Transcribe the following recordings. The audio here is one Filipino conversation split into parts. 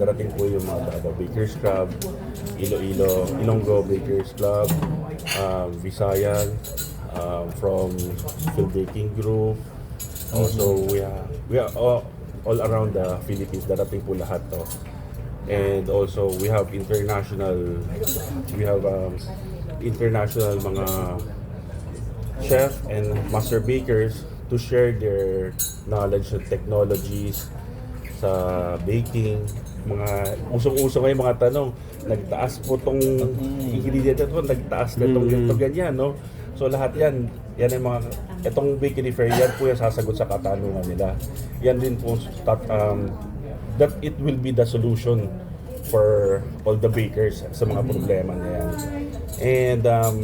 Darating po yung mga ano, Bakers Club, Iloilo, Ilonggo Bakers Club, um, Visayan, um, from Phil Baking Group. Also, we are, we are all, all around the Philippines. Darating po lahat to. And also, we have international, we have um, international mga chef and master bakers to share their knowledge and technologies sa baking. Mga usong-uso ngayon mga tanong, nagtaas po tong ingredient ito, nagtaas na itong ganito, ganyan, no? So lahat yan, yan ang mga, itong bakery fair, yan po yung sasagot sa katanungan nila. Yan din po, that, um, that it will be the solution for all the bakers sa mga problema na yan. And um,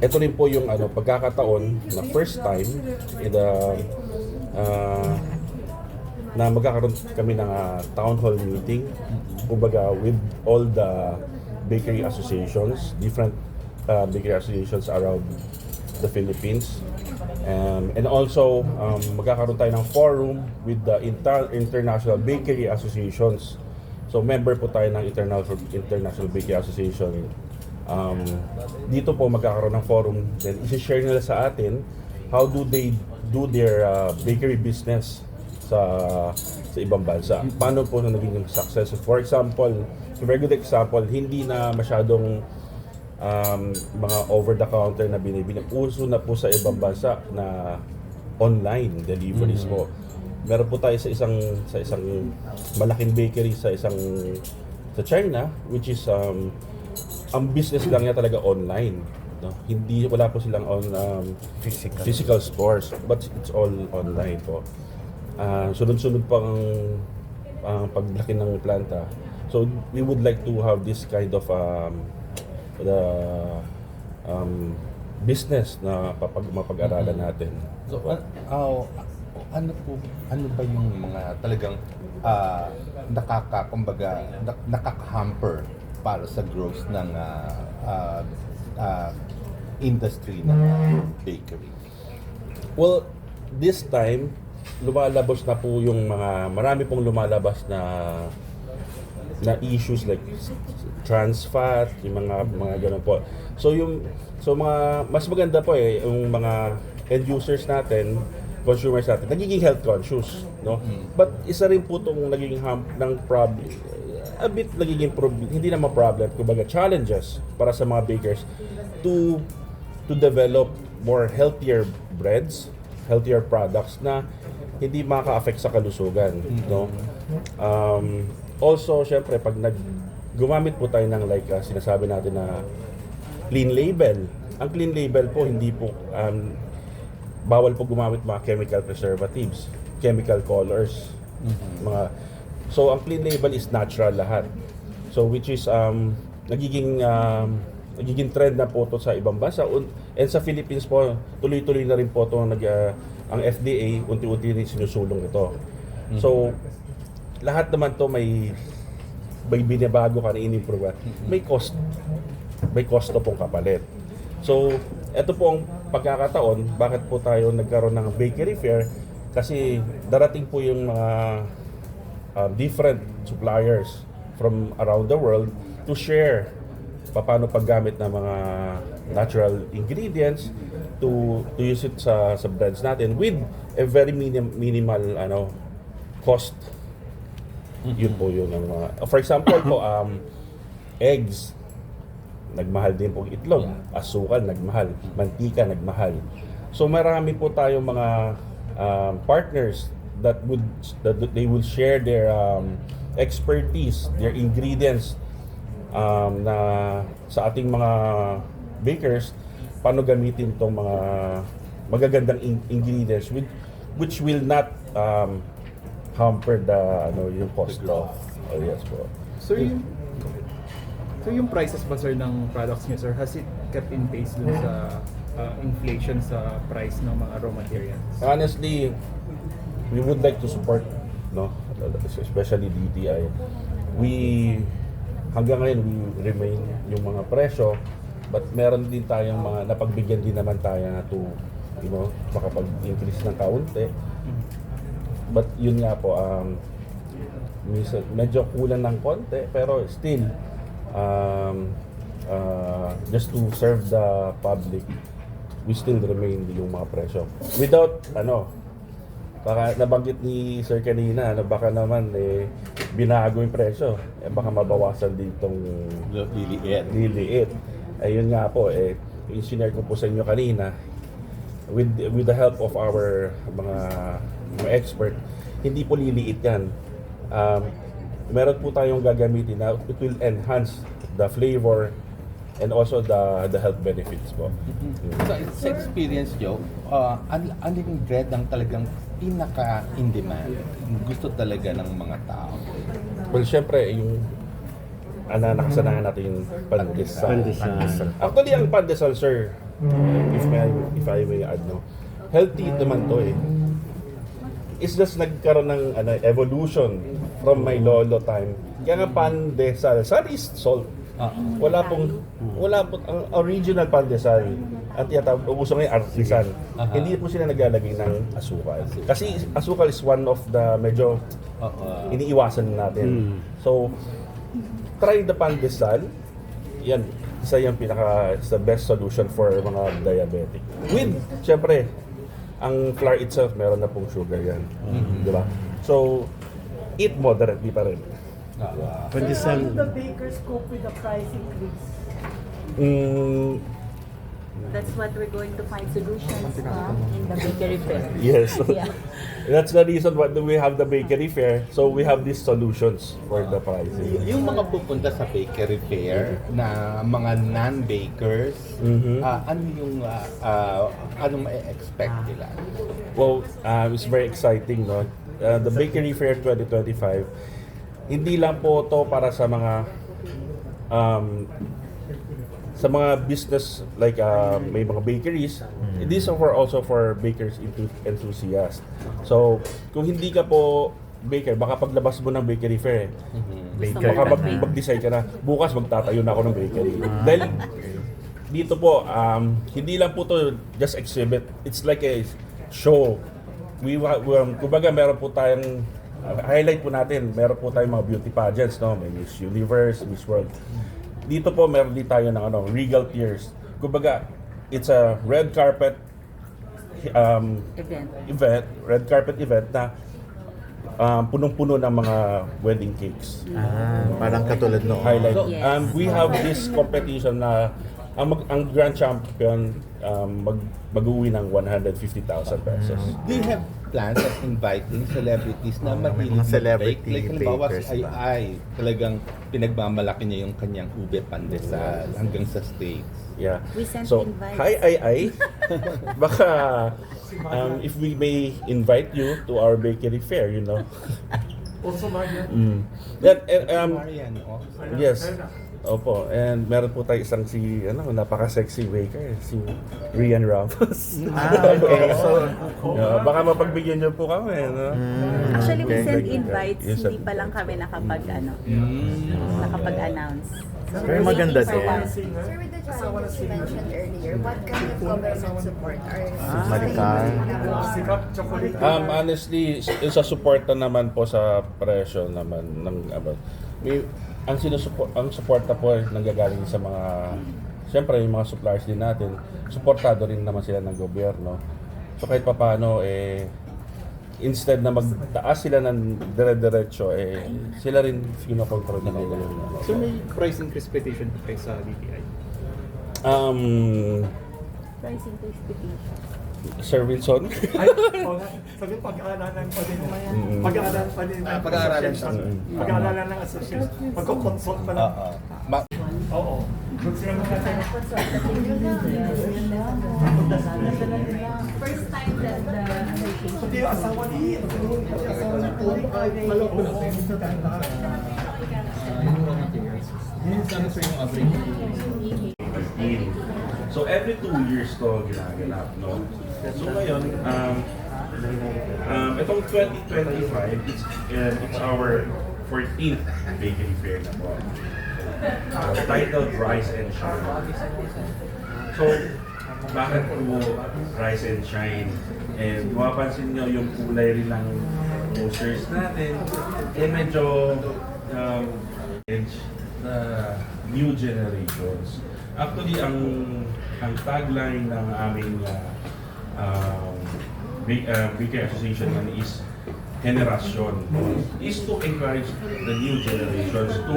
ito rin po yung ano pagkakataon na first time in the uh, na magkakaroon kami ng ah, town hall meeting. Kumbaga with all the bakery associations different uh, bakery associations around the Philippines. Um, and also um, magkakaroon tayo ng forum with the inter- international bakery associations. So member po tayo ng international international bakery association. Um, dito po magkakaroon ng forum. Then isi-share nila sa atin how do they do their uh, bakery business sa sa ibang bansa. Paano po na naging success? For example, a very good example, hindi na masyadong um, mga over-the-counter na binibili. Uso na po sa ibang bansa na online deliveries po. Meron po tayo sa isang sa isang malaking bakery sa isang sa China which is um, ang business lang niya talaga online. No? Hindi wala po silang on um, Physical. physical stores but it's all online po. Ah, sunod-sunod pa ang ang paglaki ng planta. So we would like to have this kind of um, the um, business na papag mapag-aralan natin. So, an- ah, ano po, ano ba yung mga talagang ah, nakaka, kumbaga, nak- nakaka-hamper para sa growth ng ah, ah, ah, industry ng bakery? Well, this time, lumalabas na po yung mga, marami pong lumalabas na na issues like trans fat, yung mga mga ganun po. So yung so mga mas maganda po eh yung mga end users natin, consumers natin, nagiging health conscious, no? But isa rin po tong naging ham ng problem a bit nagiging problem, hindi naman problem, kumbaga challenges para sa mga bakers to to develop more healthier breads, healthier products na hindi maka-affect sa kalusugan, no? Um, also, syempre, pag nag gumamit po tayo ng like ah, sinasabi natin na clean label. Ang clean label po hindi po um, bawal po gumamit mga chemical preservatives, chemical colors, mga So ang clean label is natural lahat. So which is um nagiging um, nagiging trend na po to sa ibang bansa and sa Philippines po tuloy-tuloy na rin po to nag ah, ang FDA unti-unti rin sinusulong ito. So lahat naman to may may binabago ka na in-improve ka. May cost may cost to pong kapalit. So, ito po ang pagkakataon, bakit po tayo nagkaroon ng bakery fair? Kasi darating po yung mga uh, different suppliers from around the world to share paano paggamit ng mga natural ingredients to to use it sa sa brands natin with a very minim, minimal ano cost? Yun po yun ang mga for example po um eggs nagmahal din po itlog. Asukal nagmahal. Mantika nagmahal. So marami po tayong mga um, partners that would that they will share their um, expertise their ingredients um, na sa ating mga bakers paano gamitin tong mga magagandang in- ingredients with, which will not um, hamper the ano yung cost of oh, yes po. So yung So yung prices ba sir ng products niyo sir, has it kept in pace dun sa uh, inflation sa price ng mga raw materials? honestly we would like to support no especially DTI we hanggang ngayon remain yung mga presyo but meron din tayong mga napagbigyan din naman tayo na to you know makapag-increase ng kaunti. But yun nga po um, medyo kulang ng konti pero still um, uh, just to serve the public we still remain yung mga presyo without ano baka nabanggit ni Sir kanina na baka naman eh binago yung presyo. Eh baka mabawasan din tong Liliit. liliit. Ayun nga po eh yung sinare ko po sa inyo kanina with with the help of our mga mga expert hindi po liliit yan. Um, meron po tayong gagamitin na it will enhance the flavor and also the the health benefits po Sa, sa experience nyo, uh, an, ano yung bread ang talagang pinaka-in-demand? Gusto talaga ng mga tao. well syempre yung ana nakasanayan natin yung pandesal Pandesal. actually ang pandesal sir if may if I may add no healthy naman to eh it's just nagkaroon ng ano, evolution from my lolo time. Kaya nga pandesal, sal is salt. Ah. Wala pong, wala po, ang original pandesal, at yata, uso ngayon artisan, Aha. hindi po sila naglalagay ng asukal. Kasi asukal is one of the medyo Oo. iniiwasan natin. So, try the pandesal. Yan, isa yung pinaka is the best solution for mga diabetic. With, syempre, ang flour itself, meron na pong sugar yan. Di ba? So, eat moderately pa rin. Ah, Pandesal. How did the bakers cope with the price increase? Mm, That's what we're going to find solutions uh, in the bakery fair. yes. Yeah. That's the reason why we have the bakery fair. So, we have these solutions for the y- pricing. yung mga pupunta sa bakery fair na mga non-bakers, Mhm. ah, ano yung ah, ah, ano ma-expect nila? Well, uh, it's very exciting, no? Uh, the Bakery Fair 2025, hindi lang po to para sa mga um, sa mga business like uh, may mga bakeries. These are for also for bakers enthu- enthusiasts. So, kung hindi ka po baker, baka paglabas mo ng bakery fair, Bakery. mo baka mag, mag-decide ka na, bukas magtatayo na ako ng bakery. Dahil dito po, um, hindi lang po to just exhibit. It's like a show. We, um, kumbaga meron po tayong highlight po natin, meron po tayong mga beauty pageants, no? May Miss Universe, Miss World. Dito po meron din tayo ng ano, Regal Tears. Kumbaga, it's a red carpet um, Event. event, red carpet event na um, punong-puno ng mga wedding cakes Ah, parang katulad noon. highlight. Yes. Um, we have this competition na ang, mag, ang grand champion um, mag, mag-uwi ng 150,000 pesos. You have plans of inviting celebrities na may mahilig mga celebrity Like halimbawa bakers si Ai? Ai, talagang pinagmamalaki niya yung kanyang ube pandesal hanggang sa States. Yeah. We sent so, invites. hi, ay, ay. Baka, um, if we may invite you to our bakery fair, you know. Also, Marian, Mm. Then, eh, um, Marian, oh. Yes. Opo, and meron po tayo isang si, ano, napaka-sexy baker, si Rian Ramos. Ah, okay. So, Yeah, baka mapagbigyan niyo po kami, no? mm, Actually, we okay. send invites, Yes, sir. hindi pa lang kami nakapag, ano, Mm. nakapag-announce. We're maganda din. Sir, with the challenges you mentioned earlier, what kind of government support are Ah, chocolate. Um, honestly, yung sa suporta naman po sa presyo naman ng about. May, ang sinusuport ang suporta po ay nanggagaling sa mga Siyempre, yung mga suppliers din natin, suportado rin naman sila ng gobyerno. So kahit papaano, eh, instead na magtaas sila ng dire-diretso, eh, sila rin kinokontrol na nila. So may price increase petition kayo sa DTI? Um, Price increase petition. Sir Wilson? Ay, oh, sabi pag-aaralan pa din. Mm. Pag-aaralan pa din. Ah, pag-aaralan pa. Pag-aaralan ng association. Magkoconsult pa lang. Oo. Ma- Oo. Kung sila mga First time that Hindi yung asawa ni asawa ni Tony ay maloko na Ano sir yung average? 15. So every two years to ginaganap, no? So ngayon, um, um, itong 2025, it's, uh, it's our 14th bakery fair na po. Uh, titled Rise and Shine. So, bakit po Rise and Shine? And mapapansin nyo yung kulay rin ng posters natin, eh medyo um, age na new generations. Actually, ang ang tagline ng aming uh, um, Ba- uh, Baker Association man is generasyon is to encourage the new generations to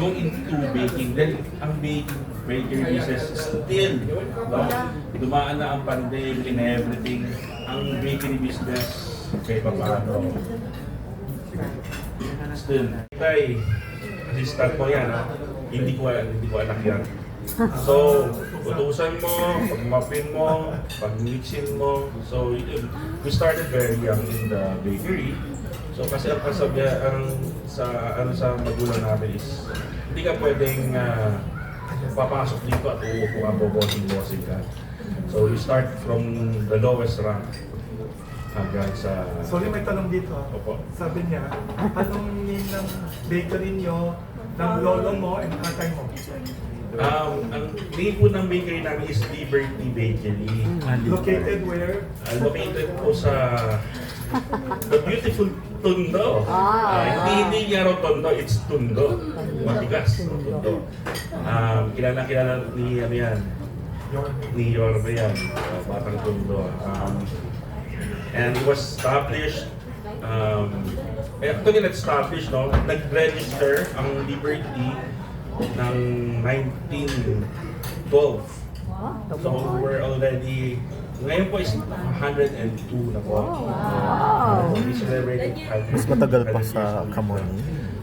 go into baking. Then, ang baking bakery business still, no? dumaan na ang pandemic and everything. Ang bakery business, pa paano, still. Tay, assistant mo yan, ha? hindi ko, hindi ko anak yan. So, utusan mo, pagmapin mo, pagmixin mo. So, we started very young in the bakery. So, kasi ang kasabi, ang sa, ano sa magulang namin is, hindi ka pwedeng ah, papasok dito at uupo ka, bobosing-bosing ka. So, we start from the lowest rank hanggang sa... Sorry, may tanong dito. Opo. Sabi niya, anong name ng bakery niyo ng lolo mo and tatay mo? Um, ang name po ng bakery namin is Liberty Bakery. Located where? Uh, located po sa the beautiful Tondo. Ah, hindi hindi niya Tondo, it's Tondo. Matigas, no, Tondo. Um, kilala kilala ni ano yan, ni Yorme yan, uh, Batang Tondo. Um, and it was established um, eh, actually nag-establish, no? Nag-register ang Liberty ng 1912. So we're already, ngayon po is 102 na po. Wow! we celebrated Mas matagal pa sa Kamoni.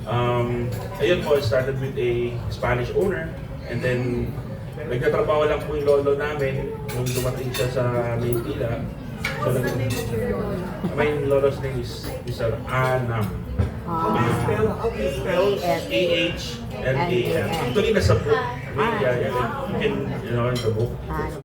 Um, ayun po, it started with a Spanish owner and then nagtatrabaho lang po yung lolo namin nung dumating siya sa Maynila. So, nag- my lolo's name is Mr. Anam. How do you spell? How do you spell? A-H-N-A-M. Actually, nasa book. I mean, yeah, yeah, you can, you know, in the book.